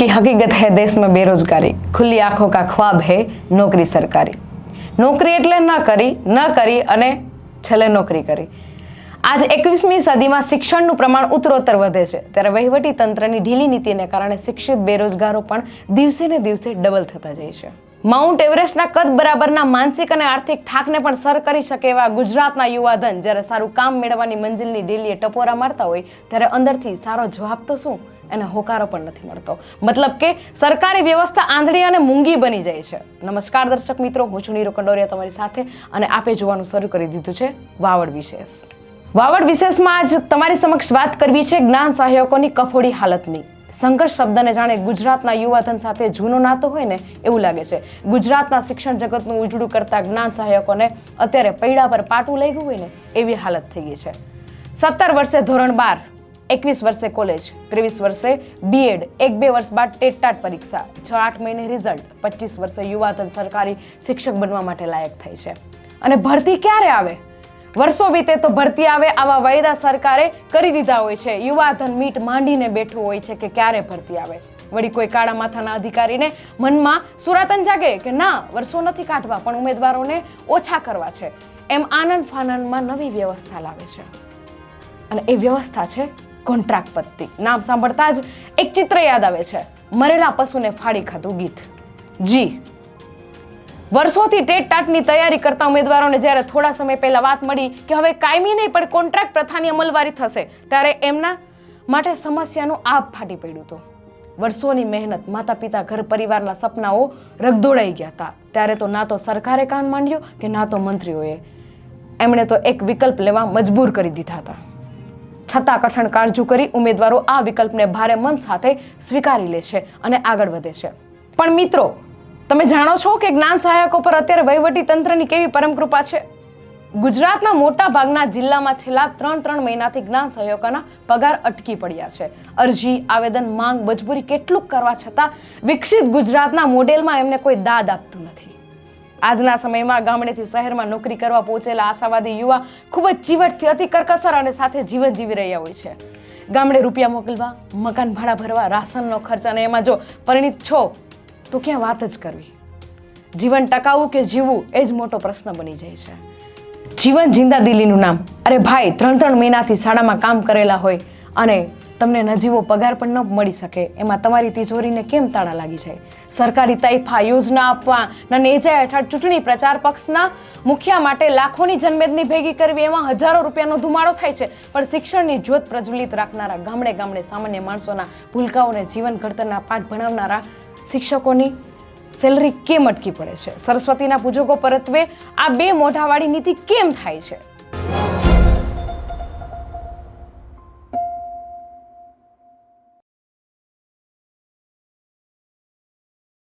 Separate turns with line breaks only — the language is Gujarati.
की હકીકત હે દેશમાં બેરોજગારી ખુલ્લી આંખો કા ખ્વાબ હે નોકરી સરકારી નોકરી એટલે ન કરી ન કરી અને છેલ્લે નોકરી કરી આજ એકવીસમી સદીમાં શિક્ષણનું પ્રમાણ ઉત્તરોત્તર વધે છે. ત્યારે વહીવટી તંત્રની ઢીલી નીતિને કારણે શિક્ષિત બેરોજગારો પણ દિવસે ને દિવસે ડબલ થતા જાય છે. માઉન્ટ એવરેસ્ટના કદ બરાબરના માનસિક અને આર્થિક થાકને પણ સર કરી શકે એવા ગુજરાતના યુવાધન. જ્યારે સારું કામ મેળવવાની મંજિલની ડેલીએ ટપોરા મારતા હોય, ત્યારે અંદરથી સારો જવાબ તો શું? એને હોકારો પણ નથી મળતો. મતલબ કે સરકારી વ્યવસ્થા આંધળી અને મૂંગી બની જાય છે. નમસ્કાર દર્શક મિત્રો, હું છું નીરો કંડોરિયા તમારી સાથે અને આપે જોવાનું શરૂ કરી દીધું છે વાવડ વિશેષ. વાવડ વિશેષમાં આજ તમારી સમક્ષ વાત કરવી છે જ્ઞાન સહાયકોની કફોડી હાલતની. સંઘર્ષ શબ્દને જાણે ગુજરાતના યુવાધન સાથે જૂનો નાતો હોય ને એવું લાગે છે. ગુજરાતના શિક્ષણ જગતનું ઉજળું કરતા જ્ઞાન સહાયકોને અત્યારે પૈડા પર પાટું લઈ ગયું હોય ને એવી હાલત થઈ ગઈ છે. સત્તર વર્ષે ધોરણ બાર, એકવીસ વર્ષે કોલેજ, ત્રેવીસ વર્ષે બીએડ એક બે વર્ષ બાદ ટેટટાટ પરીક્ષા, છ આઠ મહિને રિઝલ્ટ પચીસ વર્ષે યુવાધન સરકારી શિક્ષક બનવા માટે લાયક થઈ છે. અને ભરતી ક્યારે આવે? વર્ષો વીતે તો ભરતી આવે આવા વાયદા સરકારે કરી દીધા હોય છે. યુવાધન મીટ માંડીને બેઠું હોય છે કે ક્યારે ભરતી આવે? વળી કોઈ કાળા માથાના અધિકારીને મનમાં સુરાતન જાગે કે ના, વર્ષો નથી કાઢવા, પણ ઉમેદવારોને ઓછા કરવા છે. એમ આનંદ ફાનંદમાં નવી વ્યવસ્થા લાવે છે. અને એ વ્યવસ્થા છે કોન્ટ્રાક્ટ પત્તી. નામ સાંભળતા જ એક ચિત્ર યાદ આવે છે. મરેલા પશુને ફાડી ખાધું ગીત. જી વર્ષોથી ટેટ ટાટની તૈયારી કરતા ઉમેદવારોને જ્યારે થોડા સમય પહેલા વાત મળી કે હવે કાયમી નહીં, પણ કોન્ટ્રાક્ટ પ્રથાની અમલવારી થશે, ત્યારે એમના માટે સમસ્યાનું આભ ફાટી પડ્યું હતું. વર્ષોની મહેનત માતા પિતા ઘર પરિવારના સપનાઓ રગદોડાઈ ગયા હતા. ત્યારે તો ના તો સરકારે કાન માંડ્યો કે ના તો મંત્રીઓએ. એમણે તો એક વિકલ્પ લેવા મજબૂર કરી દીધા હતા. છતાં કઠણ કાળજુ કરી ઉમેદવારો આ વિકલ્પને ભારે મન સાથે સ્વીકારી લે છે અને આગળ વધે છે. પણ મિત્રો તમે જાણો છો કે જ્ઞાન સહાયકો પર અત્યારે વહીવટી તંત્રની કેવી પરમકૃપા છે? ગુજરાતના મોટા ભાગના જિલ્લામાં છેલ્લા ત્રણ ત્રણ મહિનાથી જ્ઞાન સહાયકોના પગાર અટકી પડ્યા છે. અરજી, આવેદન, માંગ, મજબૂરી કેટલુંક કરવા છતાં વિકસિત ગુજરાતના મોડેલમાં એમને કોઈ દાદ આપતું નથી. આજના સમયમાં ગામડેથી શહેરમાં નોકરી કરવા પહોંચેલા આશાવાદી યુવા ખૂબ જ ચીવટથી અતિ કરકસર અને સાથે જીવન જીવી રહ્યા હોય છે. ગામડે રૂપિયા મોકલવા, મકાન ભાડા ભરવા, રાશનનો ખર્ચ અને એમાં જો પરિણિત છો તો ક્યાં વાત જ કરવી? જીવન ટકાવવું કે જીવવું એ જ મોટો પ્રશ્ન બની જાય છે. જીવન જિંદા દિલ્હીનું નામ. અરે ભાઈ ત્રણ ત્રણ મહિનાથી શાળામાં કામ કરેલા હોય અને તમને નજીવો પગાર પણ ન મળી શકે, એમાં તમારી તિજોરીને કેમ તાળા લાગી જાય? સરકારી તૈફા યોજના આપવા, અને નેજા હેઠળ ચૂંટણી પ્રચાર પક્ષના મુખિયા માટે લાખોની જનમેદની ભેગી કરવી, એમાં હજારો રૂપિયાનો ધુમાડો થાય છે. પણ શિક્ષણની જ્યોત પ્રજ્વલિત રાખનારા ગામડે ગામડે સામાન્ય માણસોના ભૂલકાઓને જીવન ઘડતરના પાઠ ભણાવનારા શિક્ષકોની સેલરી કેમ અટકી પડે છે? સરસ્વતીના પૂજકો પરત્વે આ બે મોઢાવાળી નીતિ કેમ થાય છે?